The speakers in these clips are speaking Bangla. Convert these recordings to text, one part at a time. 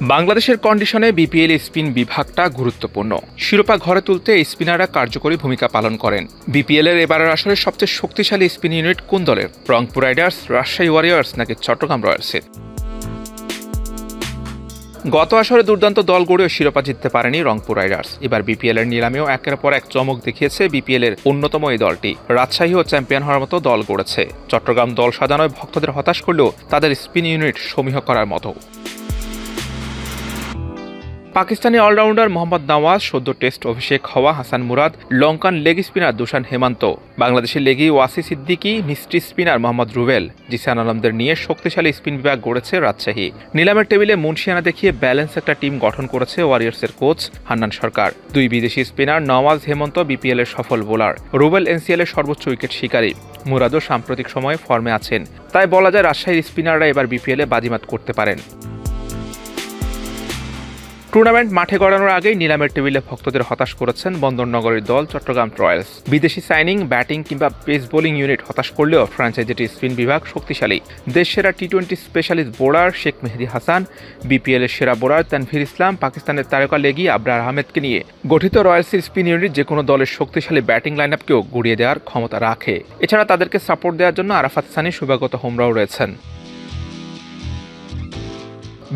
বাংলাদেশের কন্ডিশনে বিপিএল স্পিন বিভাগটা গুরুত্বপূর্ণ। শিরোপা ঘরে তুলতে স্পিনাররা কার্যকরী ভূমিকা পালন করেন। বিপিএল এর এবারের আসরে সবচেয়ে শক্তিশালী স্পিন ইউনিট কোন দলের? রংপুর রাইডার্স রাজশাহী ওয়ারিয়ার্স নাকি চট্টগ্রাম রয়্যালসের গত আসরে দুর্দান্ত দল গড়েও শিরোপা জিততে পারেনি রংপুর রাইডার্স এবার বিপিএল এর নিলামেও একের পর এক চমক দেখিয়েছে বিপিএল এর অন্যতম এই দলটি। রাজশাহীও চ্যাম্পিয়ন হওয়ার মতো দল গড়েছে। চট্টগ্রাম দল সাজানোয় ভক্তদের হতাশ করলেও তাদের স্পিন ইউনিট সমীহ করার মতো। পাকিস্তানি অলরাউন্ডার মোহাম্মদ নওয়াজ সদ্য টেস্ট অভিষেক হওয়া হাসান মুরাদ, লঙ্কান লেগ স্পিনার দুশান হেমান্ত, বাংলাদেশের leggie Wasi Siddiqui mystery spinner Mohammad Rubel, Jishan আলমদের নিয়ে শক্তিশালী স্পিন বিভাগ গড়েছে রাজশাহী। নিলামের টেবিলে মুন্সিয়ানা দেখিয়ে ব্যালেন্স একটা টিম গঠন করেছে ওয়ারিয়ার্সের কোচ হান্নান সরকার। দুই বিদেশি স্পিনার নওয়াজ হেমন্ত বিপিএল এর সফল বোলার, রুবেল এনসিএল এর সর্বোচ্চ উইকেট শিকারী। মুরাদও সাম্প্রতিক সময়ে ফর্মে আছেন। তাই বলা যায় রাজশাহীর স্পিনাররা এবার বিপিএলে বাজিমাত করতে পারেন। টুর্নামেন্ট মাঠে গড়ানোর আগেই নিলামের টেবিলে ভক্তদের হতাশ করেছেন বন্দরনগরের দল চট্টগ্রাম রয়্যালস। বিদেশি সাইনিং, ব্যাটিং কিংবা পেস বোলিং ইউনিট হতাশ করলেও ফ্র্যাঞ্চাইজিটির স্পিন বিভাগ শক্তিশালী। দেশ সেরা T twenty specialist bowler Sheikh Mehedi Hasan, BPL এর সেরা বোলার তানভীর ইসলাম, পাকিস্তানের তারকা লেগি আবরার আহমেদকে নিয়ে। গঠিত রয়্যালসির স্পিন ইউনিট যে কোনো দলের শক্তিশালী ব্যাটিং লাইন আপকেও গুড়িয়ে দেওয়ার ক্ষমতা রাখে। এছাড়া তাদেরকে সাপোর্ট দেওয়ার জন্য আরাফাত সানি সুবাগত হোমরাও রয়েছেন।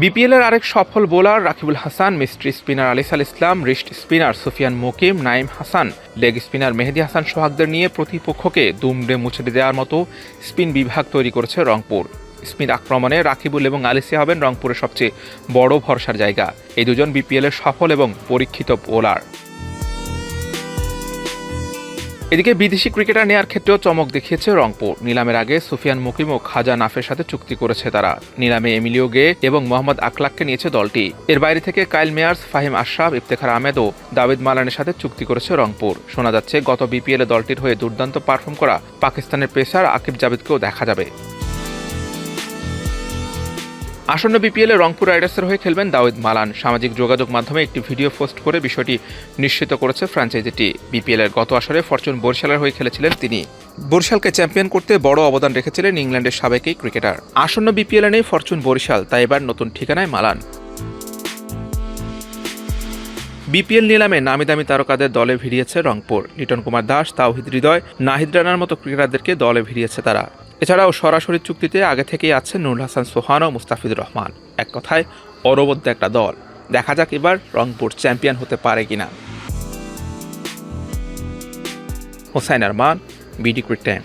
বিপিএল এর আরেক সফল bowler Rakibul Hasan, mystery spinner Alis Al Islam, wrist spinner Sufiyan Mukim, Naim Hasan. Leg spinner Mehedi Hasan সোহাগদের নিয়ে প্রতিপক্ষকে দুমড়ে মুছে দেওয়ার মতো স্পিন বিভাগ তৈরি করেছে রংপুর। স্পিন আক্রমণে রাকিবুল এবং আলিসি হবেন রংপুরের সবচেয়ে বড় ভরসার জায়গা। এই দুজন বিপিএলের সফল এবং পরীক্ষিত বোলার। এদিকে বিদেশি ক্রিকেটার নেয়ার ক্ষেত্রেও চমক দেখিয়েছে রংপুর। নিলামের আগে সুফিয়ান মুকিম ও খাজা নাফের সাথে চুক্তি করেছে তারা। নিলামে এমিলিও গে এবং মোহাম্মদ আকলাককে নিয়েছে দলটি। এর বাইরে থেকে কাইল মেয়ার্স, ফাহিম আশরাফ, ইফতেখার আহমেদ ও দাবিদ মালানের সাথে চুক্তি করেছে রংপুর। শোনা যাচ্ছে, গত বিপিএলে দলটির হয়ে দুর্দান্ত পারফর্ম করা পাকিস্তানের পেসার আকিব জাবেদকেও দেখা যাবে। আসন্ন বিপিএলে রংপুর রাইডার্সের হয়ে খেলবেন দাউদ মালান। সামাজিক যোগাযোগ মাধ্যমে একটি ভিডিও পোস্ট করে বিষয়টি নিশ্চিত করেছে ফ্র্যাঞ্চাইজিটি বিপিএলের গত আসরে ফরচুন বরিশালের হয়ে খেলেছিলেন তিনি। বরিশালকে চ্যাম্পিয়ন করতে বড় অবদান রেখেছিলেন ইংল্যান্ডের সাবেক এই ক্রিকেটার। আসন্ন বিপিএলে নেই ফরচুন বরিশাল, তাই এবার নতুন ঠিকানায় মালান। বিপিএল নিলামে নামি দামি তারকাদের দলে ভিড়িয়েছে রংপুর। লিটন কুমার দাস, তাওহিদ হৃদয়, নাহিদ রানার মতো ক্রিকেটারদেরকে দলে ভিড়িয়েছে তারা। এছাড়াও সরাসরি চুক্তিতে আগে থেকেই আছে নুরুল হাসান সোহান ও মুস্তাফিজুর রহমান। এক কথায় অরবদ্য একটা দল। দেখা যাক এবার রংপুর চ্যাম্পিয়ন হতে পারে কিনা। Hossain Arman, BD cric time